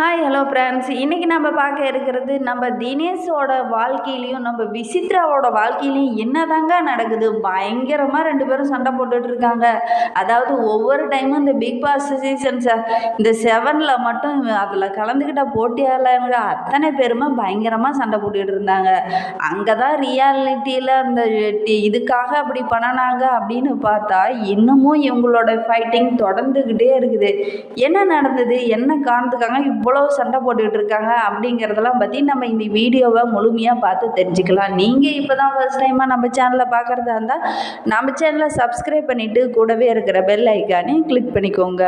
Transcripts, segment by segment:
Hi hello friends இன்றைக்கி நம்ம பார்க்க இருக்கிறது நம்ம தினேஷோட வாழ்க்கையிலையும் நம்ம விசித்ராவோட வாழ்க்கையிலையும் என்னதாங்க நடக்குது? பயங்கரமாக ரெண்டு பேரும் சண்டை போட்டுட்டு இருக்காங்க. அதாவது ஒவ்வொரு டைமும் இந்த பிக் பாஸ் சீசன் இந்த செவனில் மட்டும் அதில் கலந்துக்கிட்ட போட்டியாளங்க அத்தனை பேருமே பயங்கரமாக சண்டை போட்டுக்கிட்டு இருந்தாங்க. அங்கே தான் ரியாலிட்டியில் அந்த இதுக்காக அப்படி பண்ணினாங்க அப்படின்னு பார்த்தா இன்னமும் இவங்களோட ஃபைட்டிங் தொடர்ந்துக்கிட்டே இருக்குது. என்ன நடந்தது? என்ன காரணத்துக்காக எவ்வளோ சண்டை போட்டுக்கிட்டு இருக்காங்க அப்படிங்கிறதெல்லாம் பற்றி நம்ம இந்த வீடியோவை முழுமையாக பார்த்து தெரிஞ்சுக்கலாம். நீங்கள் இப்போ தான் ஃபர்ஸ்ட் டைமாக நம்ம சேனலை பார்க்குறதா இருந்தால் நம்ம சேனலை சப்ஸ்கிரைப் பண்ணிவிட்டு கூடவே இருக்கிற பெல் ஐக்கானே கிளிக் பண்ணிக்கோங்க.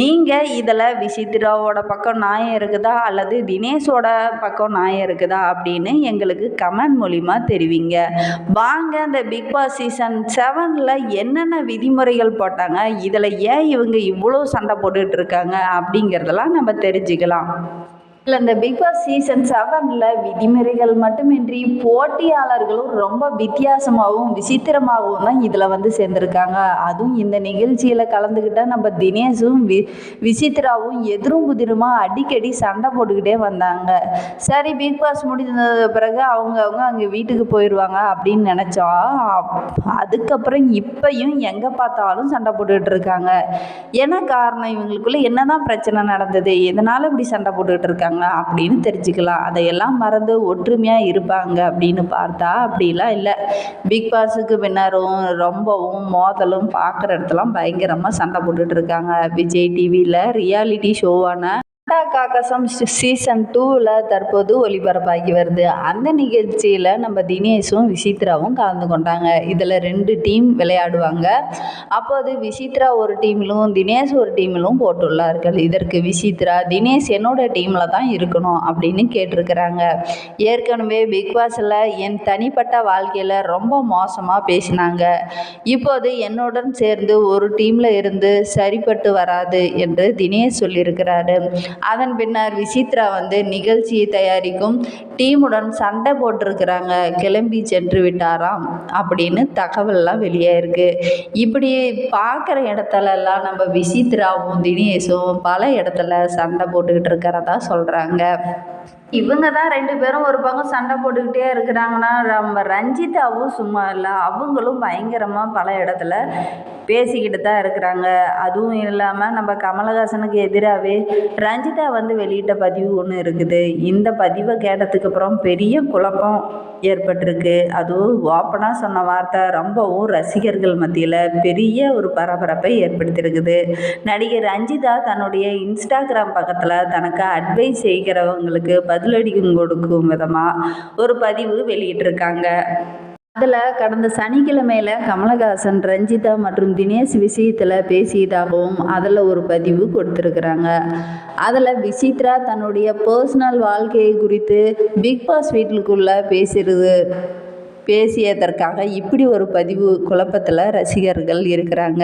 நீங்கள் இதில் விசித்ராவோட பக்கம் நாயம் இருக்குதா அல்லது தினேஷோட பக்கம் நாயம் இருக்குதா அப்படின்னு எங்களுக்கு கமெண்ட் மூலிமா தெரிவிங்க. வாங்க இந்த பிக் பாஸ் சீசன் செவனில் என்னென்ன விதிமுறைகள் போட்டாங்க இதில் ஏன் இவங்க இவ்வளோ சண்டை போட்டுக்கிட்டு இருக்காங்க அப்படிங்கிறதெல்லாம் நம்ம தெரிஞ்சுக்கலாம். இல்லை இந்த பிக் பாஸ் சீசன் செவனில் விதிமுறைகள் மட்டுமின்றி போட்டியாளர்களும் ரொம்ப வித்தியாசமாகவும் விசித்திரமாகவும் தான் இதில் வந்து சேர்ந்துருக்காங்க. அதுவும் இந்த நிகழ்ச்சியில் கலந்துக்கிட்டால் நம்ம தினேஷும் வி விசித்ராவும் எதிரும் புதிருமாக அடிக்கடி சண்டை போட்டுக்கிட்டே வந்தாங்க. சரி பிக் பாஸ் முடிஞ்ச பிறகு அவங்க அவங்க அங்கே வீட்டுக்கு போயிடுவாங்க அப்படின்னு நினச்சா அதுக்கப்புறம் இப்பையும் எங்கே பார்த்தாலும் சண்டை போட்டுக்கிட்டு இருக்காங்க. என்ன காரணம் இவங்களுக்குள்ளே? என்ன தான் பிரச்சனை நடந்தது? எதனால் இப்படி சண்டை போட்டுக்கிட்டு இருக்காங்க? அப்படின்னு தெரிஞ்சுக்கலாம். அதையெல்லாம் மறந்து ஒற்றுமையாக இருப்பாங்க அப்படின்னு பார்த்தா அப்படிலாம் இல்லை. பிக் பாஸுக்கு பின்னரும் ரொம்பவும் மோதலும் பார்க்குற இடத்துலாம் பயங்கரமாக சண்டை போட்டுட்ருக்காங்க விஜய் டிவியில் ரியாலிட்டி ஷோவான அண்டா காக்கசம் சீசன் டூவில் தற்போது ஒளிபரப்பாகி வருது. அந்த நிகழ்ச்சியில் நம்ம தினேஷும் விசித்ராவும் கலந்து கொண்டாங்க. இதில் ரெண்டு டீம் விளையாடுவாங்க. அப்போது விசித்ரா ஒரு டீமிலும் தினேஷ் ஒரு டீமிலும் போட்டுள்ளார்கள். இதற்கு விசித்ரா தினேஷ் என்னோட டீமில் தான் இருக்கணும் அப்படின்னு கேட்டிருக்கிறாங்க. ஏற்கனவே பிக் பாஸில் என் தனிப்பட்ட வாழ்க்கையில் ரொம்ப மோசமாக பேசினாங்க. இப்போது என்னுடன் சேர்ந்து ஒரு டீமில் இருந்து சரிப்பட்டு வராது என்று தினேஷ் சொல்லியிருக்கிறாரு. அதன் பின்னர் விசித்ரா வந்து நிகழ்ச்சியை தயாரிக்கும் டீமுடன் சண்டை போட்டிருக்கிறாங்க. கிளம்பி சென்று விட்டாராம் அப்படின்னு தகவல்லாம் வெளியே இருக்கு இப்படி பார்க்குற இடத்துலலாம் நம்ம விசித்ராவும் தினேஷும் பல இடத்துல சண்டை போட்டுக்கிட்டு இருக்கிறதா சொல்கிறாங்க இவங்க தான் ரெண்டு பேரும் ஒரு பக்கம் சண்டை போட்டுக்கிட்டே இருக்கிறாங்கன்னா நம்ம ரஞ்சிதாவும் சும்மா இல்லை அவங்களும் பயங்கரமாக பல இடத்துல பேசிக்கிட்டு தான் இருக்கிறாங்க. அதுவும் இல்லாமல் நம்ம கமலஹாசனுக்கு எதிராகவே ரஞ்சிதா வந்து வெளியிட்ட பதிவு ஒன்று இருக்குது. இந்த பதிவை கேட்டதுக்கு அப்புறம் பெரிய குழப்பம் ஏற்பட்டிருக்கு. அதுவும் ஓப்பனாக சொன்ன வார்த்தை ரொம்பவும் ரசிகர்கள் மத்தியில் பெரிய ஒரு பரபரப்பை ஏற்படுத்தியிருக்குது. நடிகை ரஞ்சிதா தன்னுடைய இன்ஸ்டாகிராம் பக்கத்தில் தனக்கு அட்வைஸ் செய்கிறவங்களுக்கு பதிலடி கொடுக்கும் விதமாக ஒரு பதிவு வெளியிட்டிருக்காங்க. அதில் கடந்த சனிக்கிழமையில் கமலஹாசன் ரஞ்சிதா மற்றும் தினேஷ் விஷயத்தில் பேசியதாகவும் அதில் ஒரு பதிவு கொடுத்துருக்குறாங்க. அதில் விசித்ரா தன்னுடைய பர்சனல் வாழ்க்கையை குறித்து பிக் பாஸ் வீட்டுக்குள்ளே பேசுறது. பேசியதற்காக இப்படி ஒரு பதிவு குழப்பத்தில் ரசிகர்கள் இருக்கிறாங்க.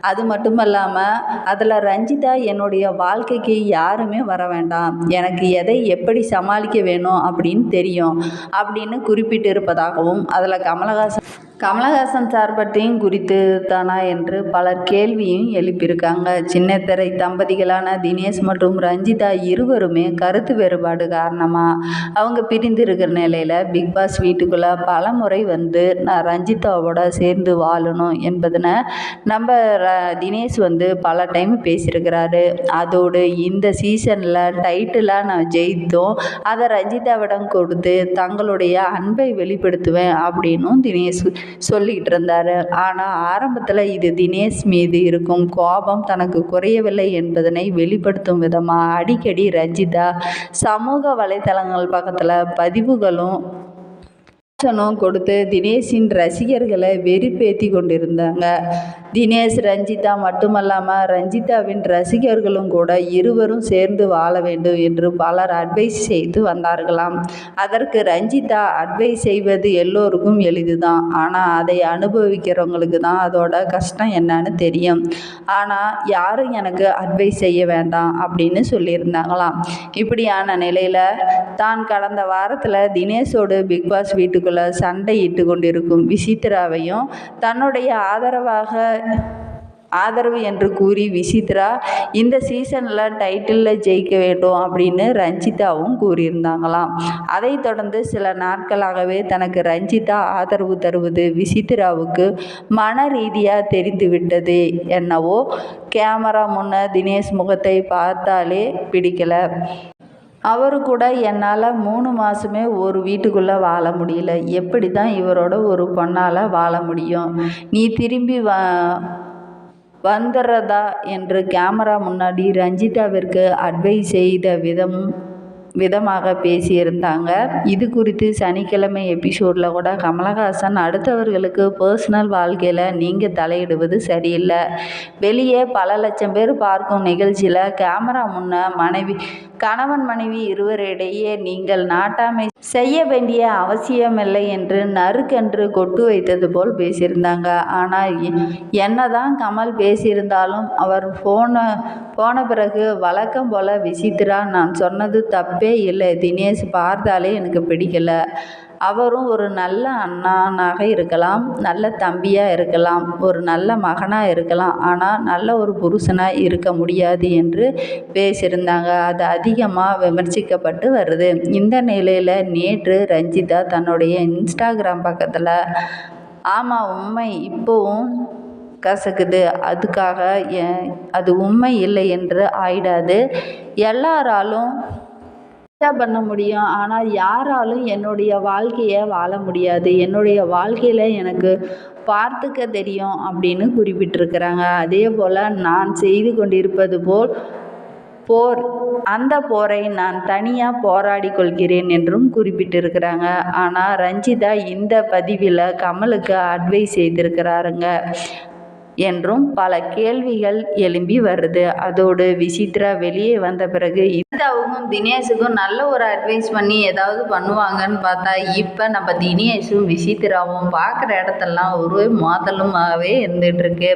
அது மட்டும் இல்லாமல் அதில் ரஞ்சிதா என்னுடைய வாழ்க்கைக்கு யாருமே வர வேண்டாம். எனக்கு எதை எப்படி சமாளிக்க வேணும் அப்படின்னு தெரியும் அப்படின்னு குறிப்பிட்டு இருப்பதாகவும் அதில் கமலஹாசன் கமலஹாசன் சார் பற்றியும் குறித்து தானா என்று பலர் கேள்வியும் எழுப்பியிருக்காங்க. சின்னத்திரை தம்பதிகளான தினேஷ் மற்றும் ரஞ்சிதா இருவருமே கருத்து வேறுபாடு காரணமாக அவங்க பிரிந்து இருக்கிற நிலையில் பிக் பாஸ் வீட்டுக்குள்ளே பல முறை வந்து நான் ரஞ்சிதாவோட சேர்ந்து வாழணும் என்பதனை நம்ம ர- தினேஷ் வந்து பல டைம் பேசியிருக்கிறாரு. அதோடு இந்த சீசனில் டைட்டிலாக நான் ஜெயித்தோம். அதை ரஞ்சிதாவிடம் கொடுத்து தங்களுடைய அன்பை வெளிப்படுத்துவேன் அப்படின்னும் தினேஷ் சொல்லிக்கிட்டு இருந்தார் ஆனால் ஆரம்பத்தில் இது தினேஷ் மீது இருக்கும் கோபம் தனக்கு குறையவில்லை என்பதனை வெளிப்படுத்தும் விதமாக அடிக்கடி ரஞ்சிதா சமூக வலைத்தளங்கள் பக்கத்தில் பதிவுகளும் கொடுத்து தினேஷின் ரசிகர்களை வெறிப்பேத்தி கொண்டிருந்தாங்க. தினேஷ் ரஞ்சிதா மட்டுமல்லாமல் ரஞ்சிதாவின் ரசிகர்களும் கூட இருவரும் சேர்ந்து வாழ வேண்டும் என்று பலர் அட்வைஸ் செய்து வந்தார்களாம். அதற்கு ரஞ்சிதா அட்வைஸ் செய்வது எல்லோருக்கும் எளிதுதான். ஆனால் அதை அனுபவிக்கிறவங்களுக்கு தான் அதோட கஷ்டம் என்னன்னு தெரியும். ஆனால் யாரும் எனக்கு அட்வைஸ் செய்ய வேண்டாம் அப்படின்னு சொல்லியிருந்தாங்களாம். இப்படியான நிலையில் தான் கடந்த வாரத்தில் தினேஷோடு பிக் பாஸ் வீட்டுக்குள்ளே சண்டையிட்டு கொண்டிருக்கும் விசித்ராவையும் தன்னுடைய ஆதரவாக ஆதரவு என்று கூறி விசித்ரா இந்த சீசனில் டைட்டிலில் ஜெயிக்க வேண்டும் அப்படின்னு ரஞ்சிதாவும் கூறியிருந்தாங்களாம். அதைத் தொடர்ந்து சில நாட்களாகவே தனக்கு ரஞ்சிதா ஆதரவு தருவது விசித்ராவுக்கு மன ரீதியாக தெரிந்துவிட்டது என்னவோ. கேமரா முன்ன தினேஷ் முகத்தை பார்த்தாலே பிடிக்கலை. அவரு கூட என்னால் மூணு மாதமே ஒரு வீட்டுக்குள்ளே வாழ முடியல. எப்படி தான் இவரோட ஒரு பொண்ணால் வாழ முடியும்? நீ திரும்பி வ வந்துடுறதா என்று கேமரா முன்னாடி ரஞ்சிதாவிற்கு அட்வைஸ் செய்த விதம் விதமாக பேசியிருந்தாங்க. இது குறித்து சனிக்கிழமை எபிசோடில் கூட கமலஹாசன் அடுத்தவர்களுக்கு பர்சனல் வாழ்க்கையில் நீங்கள் தலையிடுவது சரியில்லை. வெளியே பல லட்சம் பேர் பார்க்கும் நிகழ்ச்சியில் கேமரா முன்ன மனைவி கணவன் மனைவி இருவரிடையே நீங்கள் நாட்டாமை செய்ய வேண்டிய அவசியமில்லை என்று நறுக்கென்று கொட்டு வைத்தது போல் பேசியிருந்தாங்க. ஆனால் என்னதான் கமல் பேசியிருந்தாலும் அவர் போன போன பிறகு வழக்கம் போல விசித்ரா நான் சொன்னது தப்பு. இல்லை. தினேஷ் பார்த்தாலே எனக்கு பிடிக்கல. அவரும் ஒரு நல்ல அண்ணனாக இருக்கலாம். நல்ல தம்பியாக இருக்கலாம். ஒரு நல்ல மகனாக இருக்கலாம். ஆனால் நல்ல ஒரு புருஷனாக இருக்க முடியாது என்று பேசியிருந்தாங்க. அது அதிகமாக விமர்சிக்கப்பட்டு வருது. இந்த நிலையில் நேற்று ரஞ்சிதா தன்னுடைய இன்ஸ்டாகிராம் பக்கத்தில் ஆமாம் உண்மை இப்போவும் கசக்குது. அதுக்காக அது உண்மை இல்லை என்று ஆயிடாது. எல்லாராலும் என்ன பண்ண முடியும். ஆனால் யாராலும் என்னுடைய வாழ்க்கையை வாழ முடியாது. என்னுடைய வாழ்க்கையில் எனக்கு பார்த்துக்க தெரியும் அப்படின்னு குறிப்பிட்டிருக்கிறாங்க. அதே போல் நான் செய்து கொண்டிருப்பது போல் போர் அந்த போரை நான் தனியாக போராடி கொள்கிறேன் என்றும் குறிப்பிட்டிருக்கிறாங்க. ஆனால் ரஞ்சிதா இந்த பதிவில் கமலுக்கு அட்வைஸ் செய்திருக்கிறாருங்க. என்றும் பல கேள்விகள் எழும்பி வருது. அதோடு விசித்ரா வெளியே வந்த பிறகு இதாவுக்கும் தினேஷுக்கும் நல்ல ஒரு அட்வைஸ் பண்ணி ஏதாவது பண்ணுவாங்கன்னு பார்த்தா இப்போ நம்ம தினேஷும் விசித்ராவும் பார்க்குற இடத்தெல்லாம் ஒரு மோதலுமாகவே இருந்துகிட்டு இருக்கு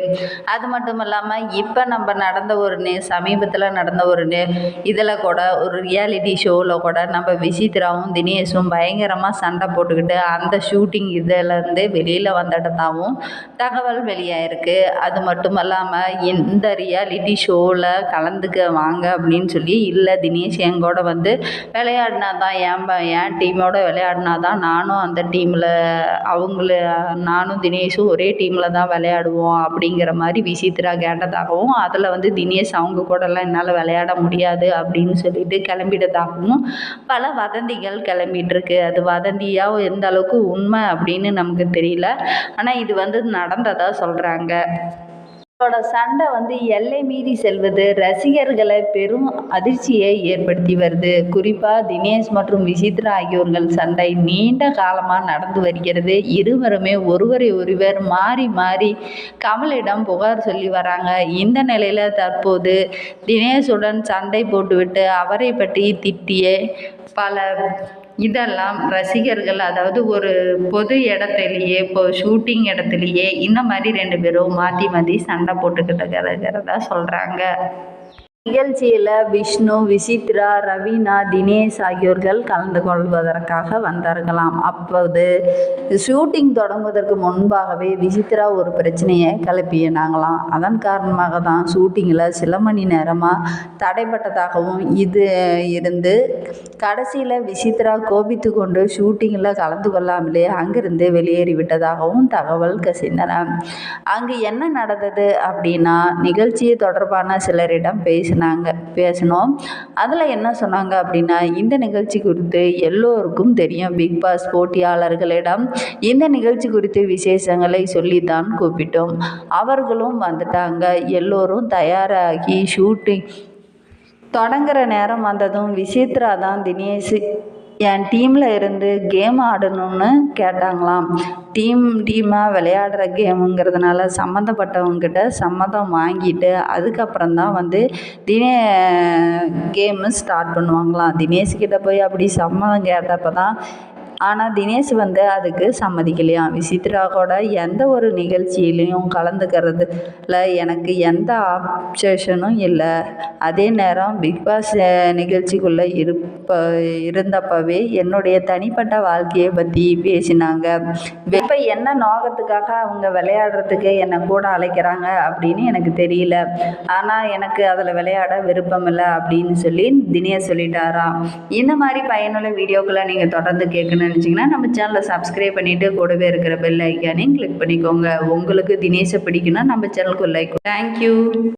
அது மட்டும் இல்லாமல் இப்போ நம்ம நடந்த ஒரு நே சமீபத்தில் நடந்த ஒரு நே இதில் கூட ஒரு ரியாலிட்டி ஷோவில் கூட நம்ம விசித்ராவும் தினேஷும் பயங்கரமாக சண்டை போட்டுக்கிட்டு அந்த ஷூட்டிங் இதிலேருந்து வெளியில் வந்த இடத்தாவும் தகவல் வெளியாயிருக்கு. அது மட்டும் இல்லாமல் இந்த ரியாலிட்டி ஷோவில் கலந்துக்க வாங்க அப்படின்னு சொல்லி இல்லை தினேஷ் எங்கூட வந்து விளையாடினா தான் என் என் டீமோட விளையாடினா தான் நானும் அந்த டீமில் அவங்கள நானும் தினேஷும் ஒரே டீமில் தான் விளையாடுவோம் அப்படிங்கிற மாதிரி விசித்ரா கேட்டதாகவும் அதில் வந்து தினேஷ் அவங்க கூடலாம் என்னால் விளையாட முடியாது அப்படின்னு சொல்லிட்டு கிளம்பிட்டதாகவும் பல வதந்திகள் கிளம்பிட்டுருக்கு. அது வதந்தியாக எந்த அளவுக்கு உண்மை அப்படின்னு நமக்கு தெரியல. ஆனால் இது வந்து நடந்ததாக சொல்கிறாங்க அவரோட சண்டை வந்து எல்லை மீறி செல்வது ரசிகர்களை பெரும் அதிர்ச்சியை ஏற்படுத்தி வருது. குறிப்பாக தினேஷ் மற்றும் விசித்ரா ஆகியோர்கள் சண்டை நீண்ட காலமாக நடந்து வருகிறது. இருவருமே ஒருவரை ஒருவர் மாறி மாறி கமலிடம் புகார் சொல்லி வராங்க. இந்த நிலையில் தற்போது தினேஷுடன் சண்டை போட்டுவிட்டு அவரை பற்றி திட்டிய பல இதெல்லாம் ரசிகர்கள் அதாவது ஒரு பொது இடத்துலையே இப்போ ஷூட்டிங் இடத்துலையே இந்த மாதிரி ரெண்டு பேரும் மாற்றி மாற்றி சண்டை போட்டுக்கிட்டு இருக்கிறதா சொல்கிறாங்க நிகழ்ச்சியில் விஷ்ணு விசித்ரா ரவீனா தினேஷ் ஆகியோர்கள் கலந்து கொள்வதற்காக வந்தார்களாம் அப்போது ஷூட்டிங் தொடங்குவதற்கு முன்பாகவே விசித்ரா ஒரு பிரச்சனையை கிளப்பினாங்களாம். அதன் காரணமாக தான் ஷூட்டிங்கில் சில மணி நேரமாக தடைப்பட்டதாகவும் இது இருந்து கடைசியில் விசித்ரா கோபித்து கொண்டு ஷூட்டிங்கில் கலந்து கொள்ளாமலே அங்கிருந்து வெளியேறி விட்டதாகவும் தகவல் கசிந்தன. அங்கு என்ன நடந்தது அப்படின்னா நிகழ்ச்சி தொடர்பான சிலரிடம் பேசினாங்க பேசினோம். அதில் என்ன சொன்னாங்க அப்படின்னா இந்த நிகழ்ச்சி குறித்து எல்லோருக்கும் தெரியும். பிக் பாஸ் போட்டியாளர்களிடம் இந்த நிகழ்ச்சி குறித்து விசேஷங்களை சொல்லித்தான் கூப்பிட்டோம். அவர்களும் வந்துட்டாங்க. எல்லோரும் தயாராகி ஷூட்டிங் தொடங்குற நேரம் வந்ததும் விசித்ரா தான் தினேஷ் என் டீமில் இருந்து கேம் ஆடணும்னு கேட்டாங்களாம். டீம் டீமாக விளையாடுற கேமுங்கிறதுனால சம்மந்தப்பட்டவங்கக்கிட்ட சம்மதம் வாங்கிட்டு அதுக்கப்புறம் தான் வந்து தினே கேமு ஸ்டார்ட் பண்ணுவாங்களாம். தினேஷ்கிட்ட போய் அப்படி சம்மதம் கேட்டப்போ தான் ஆனால் தினேஷ் வந்து அதுக்கு சம்மதிக்கலையாம் விசித்ரா கூட எந்த ஒரு நிகழ்ச்சியிலையும் கலந்துக்கிறதுல எனக்கு எந்த ஆப்ஷேஷனும் இல்லை. அதே நேரம் பிக் பாஸ் நிகழ்ச்சிக்குள்ளே இருப்ப இருந்தப்பவே என்னுடைய தனிப்பட்ட வாழ்க்கையை பற்றி பேசினாங்க. இப்போ என்ன நோக்கத்துக்காக அவங்க விளையாடுறதுக்கு என்னை கூட அழைக்கிறாங்க அப்படின்னு எனக்கு தெரியல. ஆனால் எனக்கு அதில் விளையாட விருப்பம் இல்லை அப்படின்னு சொல்லி தினேஷ் சொல்லிட்டாராம். இந்த மாதிரி பயனுள்ள வீடியோக்களை நீங்கள் தொடர்ந்து கேட்கணும் நினச்சிங்கன்னா நம்ம சேனலை சப்ஸ்கிரைப் பண்ணிவிட்டு கூடவே இருக்கிற பெல் ஐக்கானையும் கிளிக் பண்ணிக்கோங்க. உங்களுக்கு தினேஷை பிடிக்குன்னா நம்ம சேனலுக்கு லைக் தேங்க்யூ